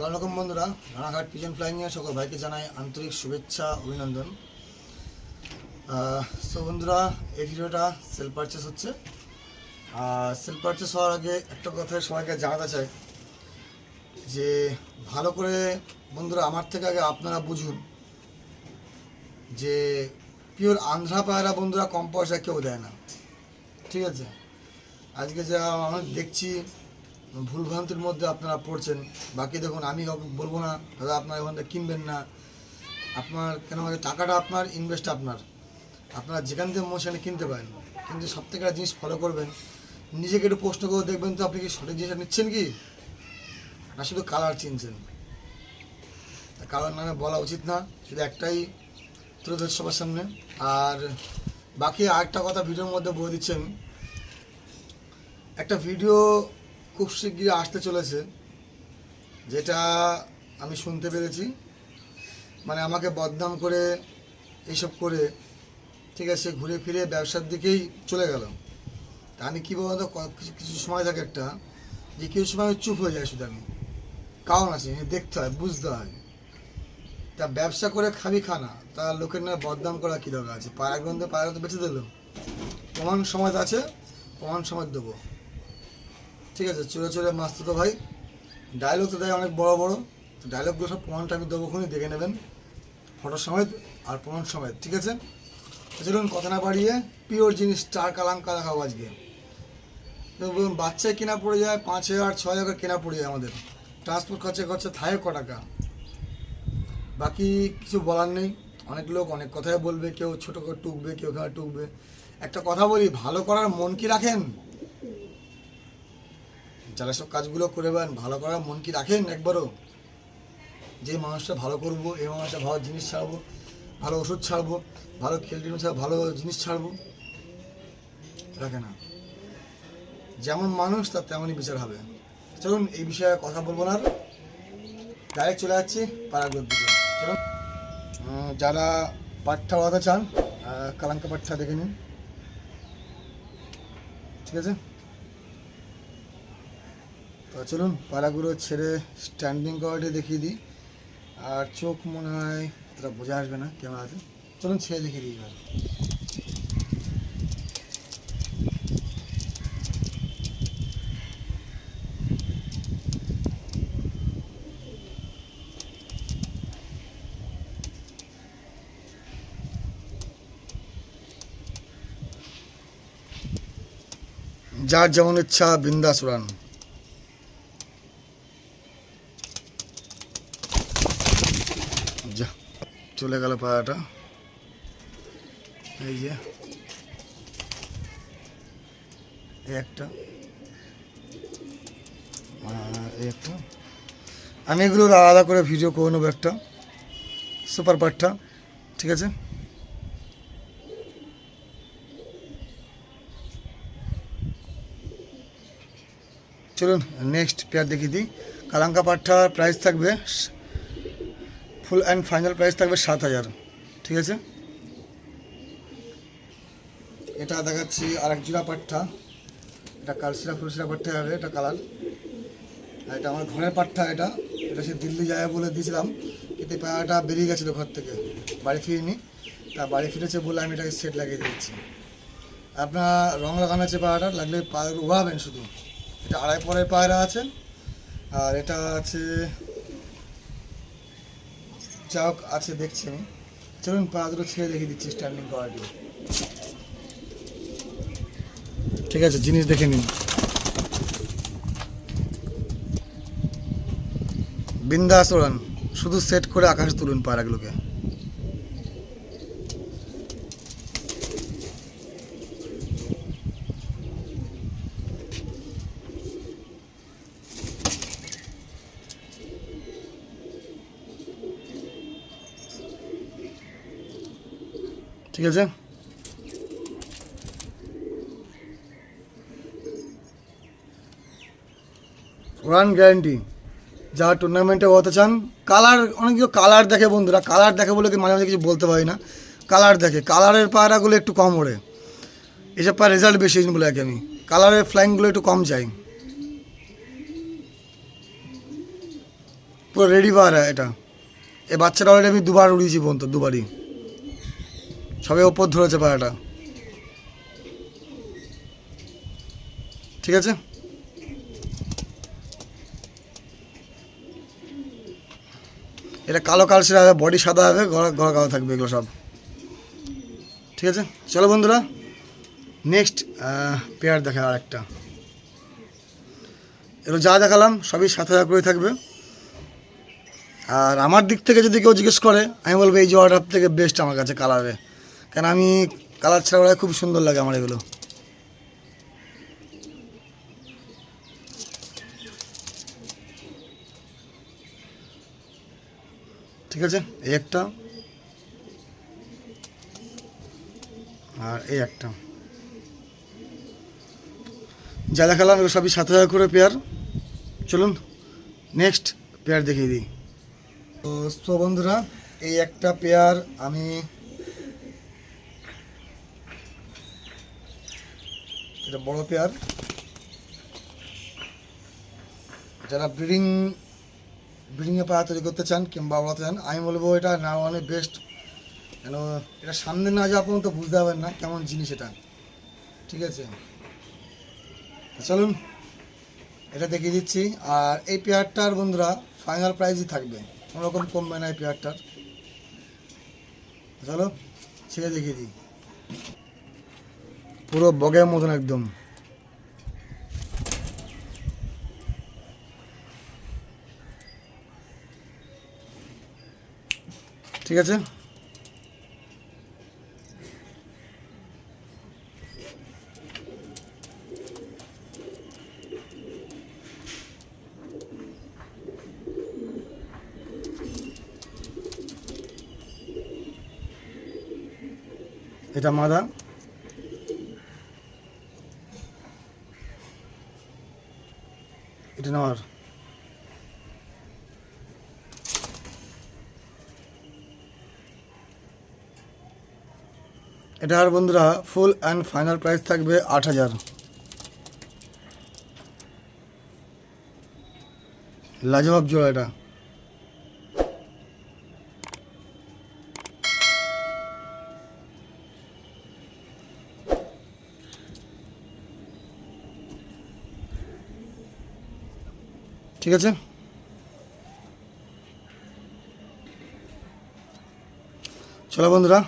সালাম আলাইকুম বন্ধুরা। রানাঘাট পিজন ফ্লাইংয়ে সকল ভাইকে জানাই আন্তরিক শুভেচ্ছা, অভিনন্দন। সো বন্ধুরা, এই ভিডিওটা সেল পারচেস হচ্ছে। আর সেল পারচেস হওয়ার আগে একটা কথা সবাইকে জানাতে চাই যে, ভালো করে বন্ধুরা আমার থেকে আগে আপনারা বুঝুন যে পিওর আন্ধ্রা পায়রা বন্ধুরা কম পয়সায় কেউ দেয় না। ঠিক আছে? আজকে যা আমরা দেখছি ভুলভ্রান্তির মধ্যে আপনারা পড়ছেন। বাকি দেখুন, আমি বলব না, দাদা আপনার থেকে কিনবেন না। আপনার কেন টাকাটা আপনার ইনভেস্ট আপনার। আপনারা যেখান থেকে মন সেখানে কিনতে পারেন। কিন্তু সব থেকে একটা জিনিস ফলো করবেন, নিজেকে একটু প্রশ্ন করে দেখবেন তো আপনি কি সঠিক জিনিসটা নিচ্ছেন কি? না শুধু কালার চিনছেন। কালার নামে বলা উচিত না, শুধু একটাই তুলে সবার সামনে। আর বাকি আরেকটা কথা ভিডিওর মধ্যে বলে দিচ্ছি আমি। একটা ভিডিও খুব শিগগিরই আসতে চলেছে, যেটা আমি শুনতে পেরেছি। মানে আমাকে বদনাম করে এইসব করে, ঠিক আছে, ঘুরে ফিরে ব্যবসার দিকেই চলে গেল। তা আমি কী বলতো কিছু কিছু সময় থাকে একটা, যে কিছু সময় চুপ হয়ে যায় শুধু আমি। কারণ আছে দেখতে হয়, বুঝতে হয়। তা ব্যবসা করে খাবি খানা তা লোকের না বদনাম করা কী দরকার আছে? পায়রা গ্রন্থে পায়রা তো বেঁচে দিল। প্রমাণ সময় আছে, প্রমাণ সময় দেবো। ঠিক আছে চলে চলে মাস্ত তো ভাই। ডায়লগ তো দেয় অনেক বড় বড়। তো ডায়লগগুলো সব প্রমাণটা আমি দেবো খুনি দেখে নেবেন। ফটো সমেত আর প্রমাণ সমেত, ঠিক আছে? চলুন, কথা না বাড়িয়ে পিওর জিনিস, চার কালাঙ্কা দেখাবো আজকে। বলুন বাচ্চায় কেনা পড়ে যায় পাঁচ হাজার, ছয় হাজার কেনা পড়ে যায় আমাদের। ট্রান্সপোর্ট খরচা খরচা থাকে ক টাকা? বাকি কিছু বলার নেই। অনেক লোক অনেক কথাই বলবে, কেউ ছোটো করে টুকবে, কেউ ওখানে টুকবে। একটা কথা বলি, ভালো করার মন কি রাখেন? যারা সব কাজগুলো করে বেন ভালো করার মন কি রাখেন একবারও? যে মানুষটা ভালো করব এই মানুষটা ভালো জিনিস ছাড়বো, ভালো ওষুধ ছাড়বো, ভালো খেলটি ছাড়বো ভালো জিনিস ছাড়বো। রাখে না। যেমন মানুষ, তার তেমনই বিচার হবে। চলুন, এই বিষয়ে কথা বলব না ডাইরেক্ট চলে যাচ্ছি পাড়াগুলোর দিকে। চলুন। যারা পাঠ্টা ওয়াদা চান কালাঙ্কা পাঠ্টা দেখে নিন। ঠিক আছে? তো চলুন পাড়াগুলো ছেড়ে স্ট্যান্ডিং করাটা দেখিয়ে দিই। আর চোখ মনে হয় অতটা বোঝা আসবে না ক্যামেরাতে চলুন ছেড়ে দেখিয়ে দিই এবার। যার যেমন ইচ্ছা বিন্দাস উড়ান যা চলে গেল পায়াটা এই যে। একটা। একটা। আমি এগুলোর আলাদা করে ভিডিও করে নেব একটা। সুপার পার্টটা ঠিক আছে? চলুন নেক্সট পেয়ার দেখিয়ে দিই। কালাঙ্কা পাট্টার প্রাইস থাকবে ফুল অ্যান্ড ফাইনাল প্রাইস থাকবে সাত হাজার। ঠিক আছে? এটা দেখাচ্ছি আর এক জোড়া পাট্টা। এটা কালসিরা ফুলসিরা পাট্টা হবে, এটা কালার। আর এটা আমার ঘরের পাট্টা এটা। এটা সে দিল্লি যায় বলে দিয়েছিলাম এই পায়াটা বেরিয়ে গেছিল ঘর থেকে। বাড়ি ফিরিনি। তা বাড়ি ফিরেছে বলে আমি এটাকে সেট লাগিয়ে দিয়েছি। আপনার রং লাগানো আছে পায়াটা লাগলে পায়ের উড়াবেন শুধু। এটা আড়াই পরের পায়রা আছে। আর এটা আছে যা আছে, দেখছি আমি। চলুন পা দুটো ছেড়ে দেখিয়ে দিচ্ছি স্ট্যান্ডিং কোয়ালিটি ঠিক আছে, জিনিস দেখে নিন। বিন্দাস ওড়ান, শুধু সেট করে আকাশ তুলুন পায়রাগুলোকে ঠিক আছে? ওয়ান গ্যারেন্টি যা টুর্নামেন্টে হতে চান কালার অনেক কিছু কালার দেখে বন্ধুরা কালার দেখে বলে মাঝে মাঝে কিছু বলতে পারি না। কালার দেখে কালারের পায়রাগুলো একটু কম ওড়ে। এসব পায় রেজাল্ট বেশি বলে আর আমি। কালারের ফ্লাইংগুলো একটু কম চাই। পুরো রেডি পায়রা এটা। এই বাচ্চাটা অলরেডি আমি দুবার উড়িয়েছি বন্ধু, দুবারই। সবে ওপর ধরেছে পায়রাটা ঠিক আছে? এটা কালো কালসির হবে বডি সাদা হবে, গলা গলা কালো থাকবে এগুলো সব। ঠিক আছে? চলো বন্ধুরা নেক্সট পেয়ার দেখা আর একটা এগুলো যা দেখালাম, সবই হাজার করে থাকবে। আর আমার দিক থেকে যদি কেউ জিজ্ঞেস করে, আমি বলব এই জোয়াটার থেকে বেস্ট আমার কাছে কালারে কেন আমি কালার ছাড়া ওরা খুব সুন্দর লাগে আমার এগুলো। ঠিক আছে? এই একটা। আর এই একটা। যা দেখালাম এগুলো সবই সাত হাজার করে পেয়ার চলুন নেক্সট পেয়ার দেখিয়ে দিই। তো বন্ধুরা, এই একটা পেয়ার আমি বড় পেয়ার। যারা ব্রিডিং ব্রিডিংয়ে পাড়া তৈরি করতে চান কিংবা ওড়াতে চান, আমি বলব এটা না অনেক বেস্ট কেন, এটা সামনে না যাওয়া পর্যন্ত বুঝতে পারবেন না কেমন জিনিস এটা। ঠিক আছে? চলুন, এটা দেখিয়ে দিচ্ছি। আর এই পেয়ারটার বন্ধুরা ফাইনাল প্রাইজই থাকবে। কোনো রকম কমবে না এই পেয়ারটার। চলো, ছেড়ে দেখিয়ে দিই। পুরো বগের মতন একদম। ঠিক আছে? এটা মাদা। নেওয়ার। এটার বন্ধুরা ফুল অ্যান্ড ফাইনাল প্রাইস থাকবে আট হাজার। লাজবাব জোড়া এটা। ঠিক আছে? চলো বন্ধুরা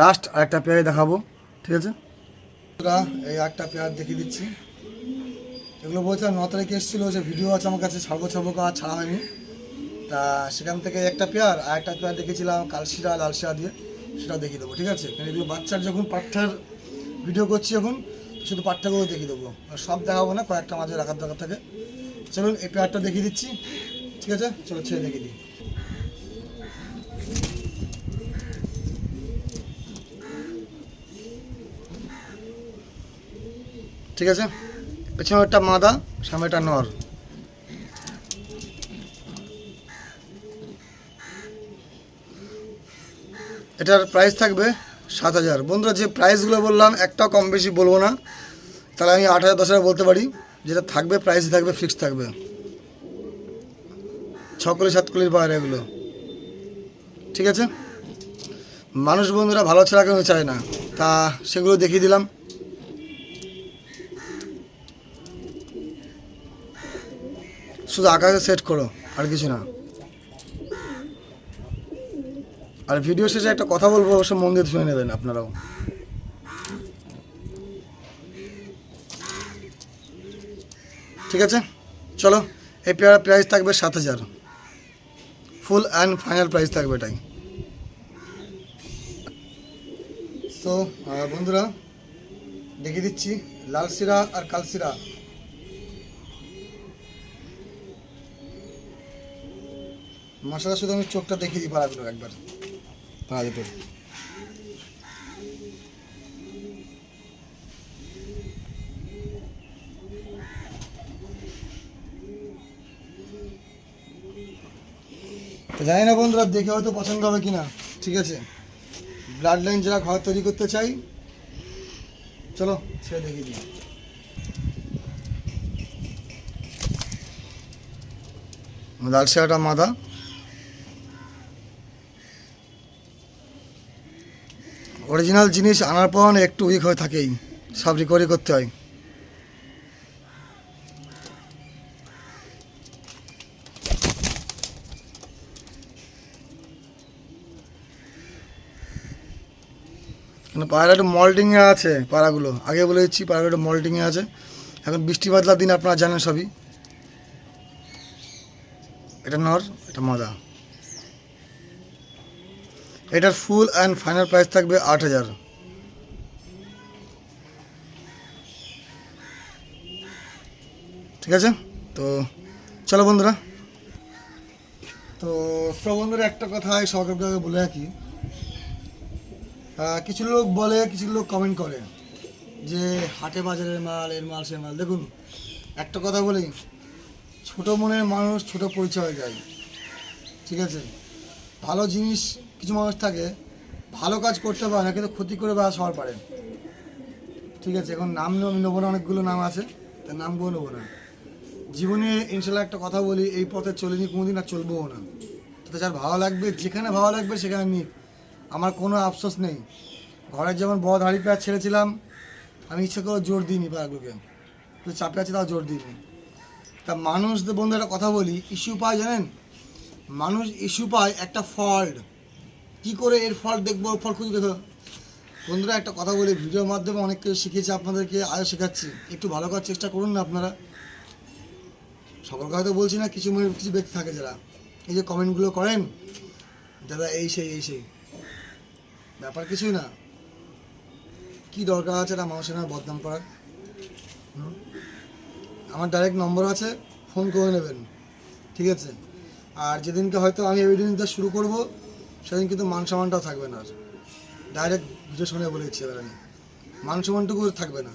লাস্ট আরেকটা পেয়ারে দেখাবো, ঠিক আছে? এই একটা পেয়ার দেখিয়ে দিচ্ছি। এগুলো বলছিলাম ন তারিখে এসেছিল, যে ভিডিও আছে আমার কাছে ছাড়বো ছাড়বো আর ছাড়া হয়নি। তা সেখান থেকে একটা পেয়ার আর একটা পেয়ার দেখেছিলাম কালশিরা, লালশিরা দিয়ে, সেটা দেখিয়ে দেবো, ঠিক আছে? এগুলো বাচ্চার যখন পাঠ্যার ভিডিও করছি এখন শুধু পাঠ্যাগুলো দেখিয়ে দেবো। সব দেখাবো না, কয়েকটা মাঝে রাখার দরকার থাকে। চলুন, এই পেয়ারটা দেখিয়ে দিচ্ছি। ঠিক আছে? চলো, ছেড়ে দেখিয়ে দিই। ঠিক আছে? পেছনে একটা মাদা, সামনে একটা নর। এটার প্রাইস থাকবে সাত হাজার। বন্ধুরা, যে প্রাইসগুলো বললাম একটাও কম বেশি বলব না। তাহলে আমি আট হাজার, দশ হাজার বলতে পারি। যেটা থাকবে প্রাইস থাকবে ফিক্স থাকবে। ছকলি, সাতকলির পাহাড় এগুলো। ঠিক আছে? মানুষ বন্ধুরা ভালো ছাড়া কেউ চায় না। তা সেগুলো দেখিয়ে দিলাম। শুধু আকাশে সেট করো, আর কিছু না। আর ভিডিও শেষে একটা কথা বলব, অবশ্য মন দিয়ে শুনে নেবেন আপনারাও। ঠিক আছে? চলো, এই পেয়ারা প্রাইস থাকবে সাত হাজার। ফুল অ্যান্ড ফাইনাল প্রাইস থাকবে এটাই। তো বন্ধুরা, দেখিয়ে দিচ্ছি, লাল সিরা আর কাল সিরা মশলা শুধু আমি চোখটা দেখিয়ে দিই, পাড়াগুলো একবার। পাড়া জানি না বন্ধুরা, দেখে হয়তো পছন্দ হবে কিনা। ঠিক আছে? ব্লাড লাইন যারা ঘর তৈরি করতে চাই, চলো, ছেড়ে দেখিয়ে দিই। লাল শেয়াটা মাদা। অরিজিনাল জিনিস আনার পর একটু উইক হয়ে থাকেই। সব রিকভারি করতে হয়। পায়রা একটু মল্টিংয়ে আছে পাড়াগুলো। আগে বলে দিচ্ছি পায়রাগুলো একটু মল্টিংয়ে আছে। এখন বৃষ্টি বাদলার দিন আপনারা জানেন সবই। এটা নর, এটা মাদা এটার ফুল অ্যান্ড ফাইনাল প্রাইস থাকবে আট হাজার। ঠিক আছে? তো চলো বন্ধুরা। তো সব বন্ধুরা একটা কথা সরকারকে বলে রাখি। কিছু লোক বলে, কিছু লোক কমেন্ট করে যে হাটে বাজারের মাল, এর মাল, সে মাল। দেখুন, একটা কথা বলি, ছোট মনের মানুষ ছোট পরিচয় যায় ঠিক আছে? ভালো জিনিস কিছু মানুষ থাকে, ভালো কাজ করতে পারে না, কিন্তু ক্ষতি করে বেড়া সবার পারে। ঠিক আছে, এখন নাম আমি নেব না, অনেকগুলো নাম আছে, তার নামগুলো নেব না। জীবনে ইনশাল্লাহ একটা কথা বলি, এই পথে চলিনি, কোনোদিন আর চলবোও না। তাতে যার ভালো লাগবে, যেখানে ভালো লাগবে, সেখানে নিক। আমার কোনো আফসোস নেই। ঘরের যেমন বড় হাড়ি পেঁয়াজ ছেড়েছিলাম, আমি ইচ্ছে করে জোর দিইনি পাগুলোকে তো চাপে আছে তাও জোর দিইনি। তা মানুষদের বন্ধু, একটা কথা বলি ইস্যু পায় জানেন? মানুষ ইস্যু পায় একটা ফল্ট কি করে এর ফল্ট দেখব ফল্ট খুঁজে দেখো বন্ধুরা, একটা কথা বলি ভিডিওর মাধ্যমে অনেক কিছু শিখেছি আপনাদেরকে আরও শেখাচ্ছি। একটু ভালো করার চেষ্টা করুন না আপনারা। সবার কথা তো বলছি না, কিছু কিছু ব্যক্তি থাকে যারা। এই যে কমেন্টগুলো করেন, দাদা, এই সেই এই সেই। ব্যাপার কিছুই না। কি দরকার আছে এটা মানুষের নামে বদনাম করার? আমার ডাইরেক্ট নম্বর আছে ফোন করে নেবেন, ঠিক আছে? আর যেদিনকে হয়তো আমি এভিডেন্স দিতে শুরু করব, সেদিন কিন্তু মান সম্মানটাও থাকবে না আর। ডাইরেক্ট বুঝে শুনে বলেছি এবার আমি। মান সম্মানটুকু থাকবে না।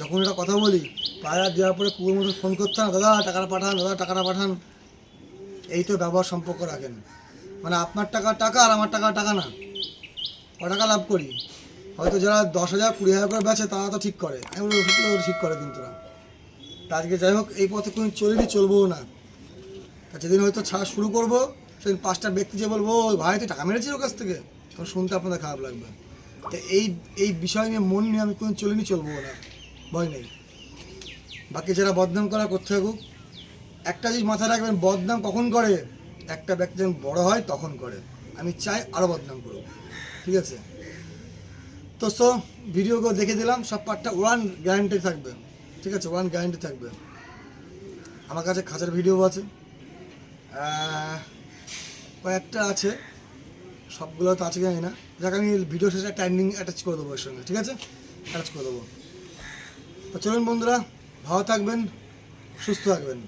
যখন এটা কথা বলি, পায়রা দেওয়ার পরে কুকুর মতো ফোন করতে না দাদা, টাকাটা পাঠান, দাদা, টাকাটা পাঠান। এই তো ব্যবহার সম্পর্ক রাখেন। মানে আপনার টাকা টাকা আর আমার টাকা টাকা না। টাকা লাভ করি। হয়তো যারা দশ হাজার, কুড়ি হাজার করে বেচে, তারা তো ঠিক করে। ঠিক করে কিন্তু না। তা আজকে যাই হোক, এই পথে কোনো চলিনি চলবো না। তা যেদিন হয়তো ছাড়া শুরু করব, সেদিন পাঁচটা ব্যক্তি যে বলব, "ওই ভাই, তুই টাকা মেরেছিস ওর কাছ থেকে? তখন শুনতে আপনাদের খারাপ লাগবে। তো এই এই বিষয় নিয়ে, মন নিয়ে আমি কোনো চলিনি চলবো না। ভয় নেই। বাকি যারা বদনাম করা, করতে থাকুক। একটা জিনিস মাথায় রাখবেন, বদনাম কখন করে? একটা ব্যক্তি যখন বড় হয়, তখন করে। আমি চাই আরও বদনাম করুক। ঠিক আছে? তো সো ভিডিওগুলো দেখে দিলাম, সব পার্টটা ওয়ান গ্যারান্টি থাকবে, ঠিক আছে? ওয়ান গ্যারান্টি থাকবে। আমার কাছে খাঁচার ভিডিও আছে। কয়েকটা আছে, সবগুলো তো আছে জানি না। যাকে, আমি ভিডিও শেষে এন্ডিং অ্যাটাচ করে দেবো এর সঙ্গে, ঠিক আছে? অ্যাটাচ করে দেবো। তো চলুন বন্ধুরা, ভালো থাকবেন, সুস্থ থাকবেন।